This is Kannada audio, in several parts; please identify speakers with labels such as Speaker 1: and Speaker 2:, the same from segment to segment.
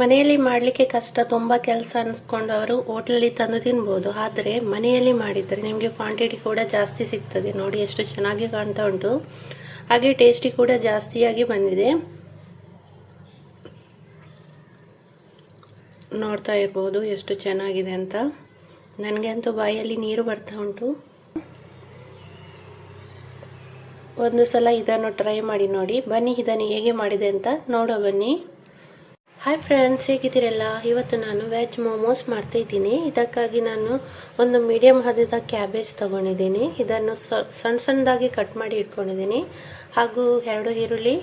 Speaker 1: ಮನೆಯಲ್ಲಿ ಮಾಡಲಿಕ್ಕೆ ಕಷ್ಟ, ತುಂಬ ಕೆಲಸ ಅನ್ನಿಸ್ಕೊಂಡವರು ಹೋಟ್ಲಲ್ಲಿ ತಂದು ತಿನ್ಬೋದು. ಆದರೆ ಮನೆಯಲ್ಲಿ ಮಾಡಿದರೆ ನಿಮಗೆ ಕ್ವಾಂಟಿಟಿ ಕೂಡ ಜಾಸ್ತಿ ಸಿಗ್ತದೆ. ನೋಡಿ ಎಷ್ಟು ಚೆನ್ನಾಗಿ ಕಾಣ್ತಾ ಉಂಟು. ಹಾಗೆ ಟೇಸ್ಟಿ ಕೂಡ ಜಾಸ್ತಿಯಾಗಿ ಬಂದಿದೆ. ನೋಡ್ತಾ ಇರ್ಬೋದು ಎಷ್ಟು ಚೆನ್ನಾಗಿದೆ ಅಂತ. ನನಗೆ ಅಂತೂ ಬಾಯಲ್ಲಿ ನೀರು ಬರ್ತಾ ಉಂಟು. ಒಂದು ಸಲ ಇದನ್ನು ಟ್ರೈ ಮಾಡಿ ನೋಡಿ. ಬನ್ನಿ ಇದನ್ನು ಹೇಗೆ ಮಾಡಿದೆ ಅಂತ ನೋಡೋ ಬನ್ನಿ. ಹಾಯ್ ಫ್ರೆಂಡ್ಸ್ ಹೇಗಿದ್ದೀರಲ್ಲ? ಇವತ್ತು ನಾನು ವೆಜ್ ಮೋಮೋಸ್ ಮಾಡ್ತಾ ಇದ್ದೀನಿ. ಇದಕ್ಕಾಗಿ ನಾನು ಒಂದು ಮೀಡಿಯಮ್ ಹದದ ಕ್ಯಾಬೇಜ್ ತೊಗೊಂಡಿದ್ದೀನಿ. ಇದನ್ನು ಸಣ್ಣ ಸಣ್ಣದಾಗಿ ಕಟ್ ಮಾಡಿ ಇಟ್ಕೊಂಡಿದ್ದೀನಿ. ಹಾಗೂ ಎರಡು ಈರುಳ್ಳಿ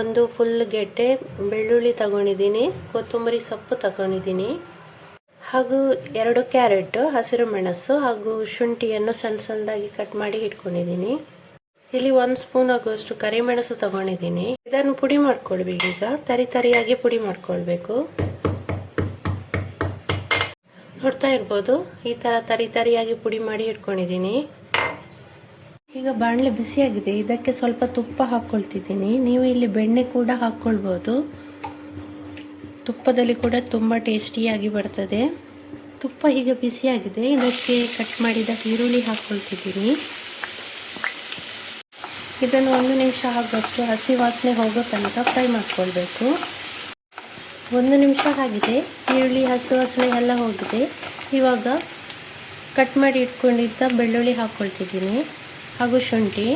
Speaker 1: ಒಂದು ಫುಲ್ ಗೆಡ್ಡೆ, ಬೆಳ್ಳುಳ್ಳಿ ತಗೊಂಡಿದ್ದೀನಿ. ಕೊತ್ತಂಬರಿ ಸೊಪ್ಪು ತಗೊಂಡಿದ್ದೀನಿ. ಹಾಗೂ ಎರಡು ಕ್ಯಾರೆಟ್, ಹಸಿರು ಮೆಣಸು ಹಾಗೂ ಶುಂಠಿಯನ್ನು ಸಣ್ಣ ಸಣ್ಣದಾಗಿ ಕಟ್ ಮಾಡಿ ಇಟ್ಕೊಂಡಿದ್ದೀನಿ. ಇಲ್ಲಿ ಒಂದು ಸ್ಪೂನ್ ಆಗುವಷ್ಟು ಕರಿಮೆಣಸು ತಗೊಂಡಿದ್ದೀನಿ. ಇದನ್ನು ಪುಡಿ ಮಾಡ್ಕೊಳ್ಬೇಕು ಈಗ. ತರಿ ತರಿಯಾಗಿ ಪುಡಿ ಮಾಡ್ಕೊಳ್ಬೇಕು. ನೋಡ್ತಾ ಇರ್ಬೋದು, ಈ ಥರ ತರಿ ತರಿಯಾಗಿ ಪುಡಿ ಮಾಡಿ ಇಟ್ಕೊಂಡಿದ್ದೀನಿ. ಈಗ ಬಾಣಲೆ ಬಿಸಿಯಾಗಿದೆ. ಇದಕ್ಕೆ ಸ್ವಲ್ಪ ತುಪ್ಪ ಹಾಕ್ಕೊಳ್ತಿದ್ದೀನಿ ನೀವು ಇಲ್ಲಿ ಬೆಣ್ಣೆ ಕೂಡ ಹಾಕ್ಕೊಳ್ಬೋದು ತುಪ್ಪದಲ್ಲಿ ಕೂಡ ತುಂಬ ಟೇಸ್ಟಿಯಾಗಿ ಬರ್ತದೆ. ತುಪ್ಪ ಈಗ ಬಿಸಿಯಾಗಿದೆ. ಇದಕ್ಕೆ ಕಟ್ ಮಾಡಿದ ಈರುಳ್ಳಿ ಹಾಕ್ಕೊಳ್ತಿದ್ದೀನಿ ಇದನ್ನು ಒಂದು ನಿಮಿಷ ಆಗುವಷ್ಟು ಹಸಿ ವಾಸನೆ ಹೋಗೋ ತನಕ ಫ್ರೈ ಮಾಡ್ಕೊಳ್ಬೇಕು. ಒಂದು ನಿಮಿಷ ಆಗಿದೆ. ಈರುಳ್ಳಿ, ಹಸಿ ವಾಸನೆ ಎಲ್ಲ ಹೋಗಿದೆ. ಇವಾಗ ಕಟ್ ಮಾಡಿ ಇಟ್ಕೊಂಡಿದ್ದ ಬೆಳ್ಳುಳ್ಳಿ ಹಾಕ್ಕೊಳ್ತಿದ್ದೀನಿ ಹಾಗೂ ಶುಂಠಿ,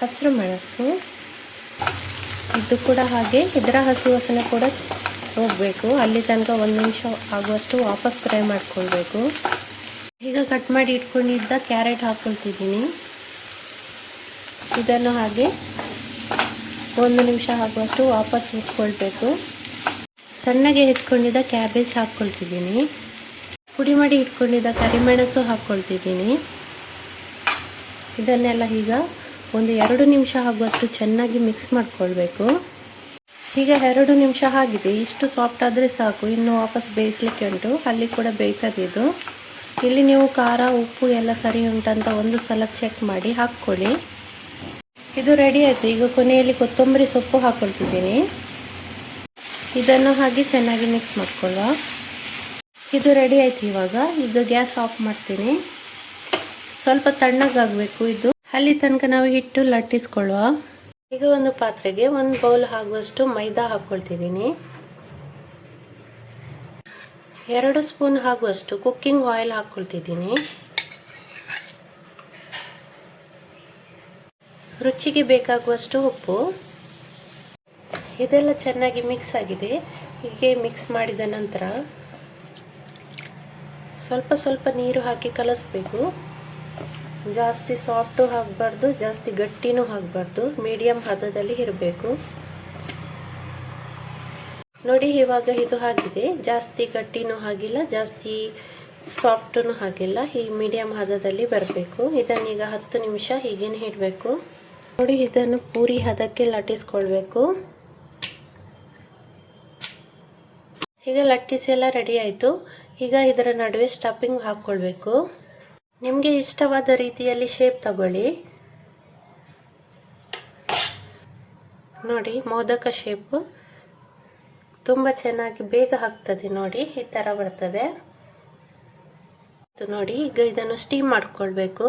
Speaker 1: ಹಸಿರು ಮೆಣಸು. ಇದು ಕೂಡ ಹಾಗೆ. ಇದರ ಹಸಿ ವಾಸನೆ ಕೂಡ ಹೋಗಬೇಕು. ಅಲ್ಲಿ ತನಕ ಒಂದು ನಿಮಿಷ ಆಗುವಷ್ಟು ವಾಪಸ್ ಫ್ರೈ ಮಾಡ್ಕೊಳ್ಬೇಕು. ಈಗ ಕಟ್ ಮಾಡಿ ಇಟ್ಕೊಂಡಿದ್ದ ಕ್ಯಾರೆಟ್ ಹಾಕ್ಕೊಳ್ತಿದ್ದೀನಿ ಇದನ್ನು ಹಾಗೆ ಒಂದು ನಿಮಿಷ ಆಗುವಷ್ಟು ವಾಪಸ್ ಹುರ್ಕೊಳ್ಬೇಕು. ಸಣ್ಣಗೆ ಎತ್ಕೊಂಡಿದ್ದ ಕ್ಯಾಬೇಜ್ ಹಾಕ್ಕೊಳ್ತಿದ್ದೀನಿ. ಪುಡಿ ಮಾಡಿ ಇಟ್ಕೊಂಡಿದ್ದ ಕರಿಮೆಣಸು ಹಾಕ್ಕೊಳ್ತಿದ್ದೀನಿ. ಇದನ್ನೆಲ್ಲ ಈಗ ಒಂದು ಎರಡು ನಿಮಿಷ ಆಗುವಷ್ಟು ಚೆನ್ನಾಗಿ ಮಿಕ್ಸ್ ಮಾಡ್ಕೊಳ್ಬೇಕು. ಈಗ ಎರಡು ನಿಮಿಷ ಆಗಿದೆ. ಇಷ್ಟು ಸಾಫ್ಟ್ ಆದರೆ ಸಾಕು. ಇನ್ನು ವಾಪಸ್ ಬೇಯಿಸ್ಲಿಕ್ಕೆ ಉಂಟು. ಅಲ್ಲಿ ಕೂಡ ಬೇಯ್ತದಿದ್ದು ಇಲ್ಲಿ ನೀವು ಖಾರ, ಉಪ್ಪು ಎಲ್ಲ ಸರಿ ಉಂಟಂತ ಒಂದು ಸಲ ಚೆಕ್ ಮಾಡಿ ಹಾಕ್ಕೊಳ್ಳಿ. ಇದು ರೆಡಿ ಆಯಿತು. ಈಗ ಕೊನೆಯಲ್ಲಿ ಕೊತ್ತಂಬರಿ ಸೊಪ್ಪು ಹಾಕೊಳ್ತಿದ್ದೀನಿ. ಇದನ್ನು ಹಾಗೆ ಚೆನ್ನಾಗಿ ಮಿಕ್ಸ್ ಮಾಡ್ಕೊಳ್ಳುವ ಇದು ರೆಡಿ ಆಯ್ತು ಇವಾಗ. ಇದು ಗ್ಯಾಸ್ ಆಫ್ ಮಾಡ್ತೀನಿ. ಸ್ವಲ್ಪ ತಣ್ಣಗಾಗಬೇಕು ಇದು. ಅಲ್ಲಿ ತನಕ ನಾವು ಹಿಟ್ಟು ಲಟ್ಟಿಸ್ಕೊಳ್ಳುವ ಈಗ ಒಂದು ಪಾತ್ರೆಗೆ ಒಂದು ಬೌಲ್ ಆಗುವಷ್ಟು ಮೈದಾ ಹಾಕ್ಕೊಳ್ತಿದ್ದೀನಿ ಎರಡು ಸ್ಪೂನ್ ಆಗುವಷ್ಟು ಕುಕ್ಕಿಂಗ್ ಆಯಿಲ್ ಹಾಕ್ಕೊಳ್ತಿದ್ದೀನಿ ರುಚಿಗೆ ಬೇಕಾಗುವಷ್ಟು ಉಪ್ಪು. ಇದೆಲ್ಲ ಚೆನ್ನಾಗಿ ಮಿಕ್ಸ್ ಆಗಿದೆ. ಹೀಗೆ ಮಿಕ್ಸ್ ಮಾಡಿದ ನಂತರ ಸ್ವಲ್ಪ ಸ್ವಲ್ಪ ನೀರು ಹಾಕಿ ಕಲಿಸ್ಬೇಕು. ಜಾಸ್ತಿ ಸಾಫ್ಟು ಹಾಕಬಾರ್ದು, ಜಾಸ್ತಿ ಗಟ್ಟಿನೂ ಹಾಕಬಾರ್ದು. ಮೀಡಿಯಮ್ ಹದದಲ್ಲಿ ಇರಬೇಕು. ನೋಡಿ ಇವಾಗ ಇದು ಆಗಿದೆ. ಜಾಸ್ತಿ ಗಟ್ಟಿನೂ ಆಗಿಲ್ಲ, ಜಾಸ್ತಿ ಸಾಫ್ಟೂ ಆಗಿಲ್ಲ. ಈ ಮೀಡಿಯಮ್ ಹದದಲ್ಲಿ ಬರಬೇಕು. ಇದನ್ನೀಗ ಹತ್ತು ನಿಮಿಷ ಹೀಗೇನೆ ಇಡಬೇಕು. ನೋಡಿ, ಇದನ್ನು ಪೂರಿ ಹದಕ್ಕೆ ಲಟ್ಟಿಸ್ಕೊಳ್ಬೇಕು. ಈಗ ಲಟ್ಟಿಸಿ ಎಲ್ಲ ರೆಡಿ ಆಯಿತು. ಈಗ ಇದರ ನಡುವೆ ಸ್ಟಫಿಂಗ್ ಹಾಕ್ಕೊಳ್ಬೇಕು. ನಿಮಗೆ ಇಷ್ಟವಾದ ರೀತಿಯಲ್ಲಿ ಶೇಪ್ ತಗೊಳ್ಳಿ. ನೋಡಿ, ಮೋದಕ ಶೇಪು. ತುಂಬ ಚೆನ್ನಾಗಿ ಬೇಗ ಹಾಕ್ತದೆ ನೋಡಿ, ಈ ಥರ ಬರ್ತದೆ. ನೋಡಿ, ಈಗ ಇದನ್ನು ಸ್ಟೀಮ್ ಮಾಡ್ಕೊಳ್ಬೇಕು.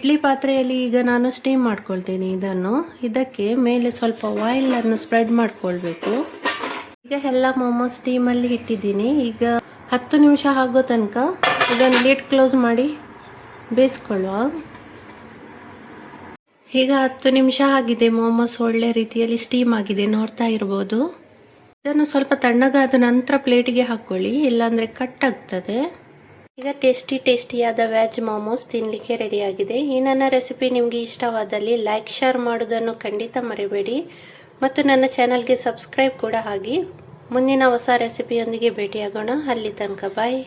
Speaker 1: ಇಡ್ಲಿ ಪಾತ್ರೆಯಲ್ಲಿ ಈಗ ನಾನು ಸ್ಟೀಮ್ ಮಾಡ್ಕೊಳ್ತೀನಿ ಇದನ್ನು. ಇದಕ್ಕೆ ಮೇಲೆ ಸ್ವಲ್ಪ ಆಯಿಲ್ ಅನ್ನು ಸ್ಪ್ರೆಡ್ ಮಾಡ್ಕೊಳ್ಬೇಕು. ಈಗ ಎಲ್ಲ ಮೋಮೋಸ್ ಸ್ಟೀಮಲ್ಲಿ ಇಟ್ಟಿದ್ದೀನಿ. ಈಗ ಹತ್ತು ನಿಮಿಷ ಆಗೋ ತನಕ ಇದನ್ನು ಲಿಡ್ ಕ್ಲೋಸ್ ಮಾಡಿ ಬೇಯಿಸ್ಕೊಳ್ಳುವ. ಈಗ ಹತ್ತು ನಿಮಿಷ ಆಗಿದೆ ಮೋಮೋಸ್ ಒಳ್ಳೆ ರೀತಿಯಲ್ಲಿ ಸ್ಟೀಮ್ ಆಗಿದೆ, ನೋಡ್ತಾ ಇರ್ಬೋದು. ಇದನ್ನು ಸ್ವಲ್ಪ ತಣ್ಣಗಾದ ನಂತರ ಪ್ಲೇಟಿಗೆ ಹಾಕ್ಕೊಳ್ಳಿ ಇಲ್ಲಾಂದರೆ ಕಟ್ ಆಗ್ತದೆ. ಈಗ ಟೇಸ್ಟಿ ಟೇಸ್ಟಿಯಾದ ವೆಜ್ ಮೋಮೋಸ್ ತಿನ್ನಲಿಕ್ಕೆ ರೆಡಿಯಾಗಿದೆ ಈ ನನ್ನ ರೆಸಿಪಿ ನಿಮಗೆ ಇಷ್ಟವಾದಲ್ಲಿ ಲೈಕ್ ಶೇರ್ ಮಾಡೋದನ್ನು ಖಂಡಿತ ಮರಿಬೇಡಿ. ಮತ್ತು ನನ್ನ ಚಾನಲ್ಗೆ ಸಬ್ಸ್ಕ್ರೈಬ್ ಕೂಡ ಆಗಿ. ಮುಂದಿನ ಹೊಸ ರೆಸಿಪಿಯೊಂದಿಗೆ ಭೇಟಿಯಾಗೋಣ. ಅಲ್ಲಿ ತನಕ ಬಾಯ್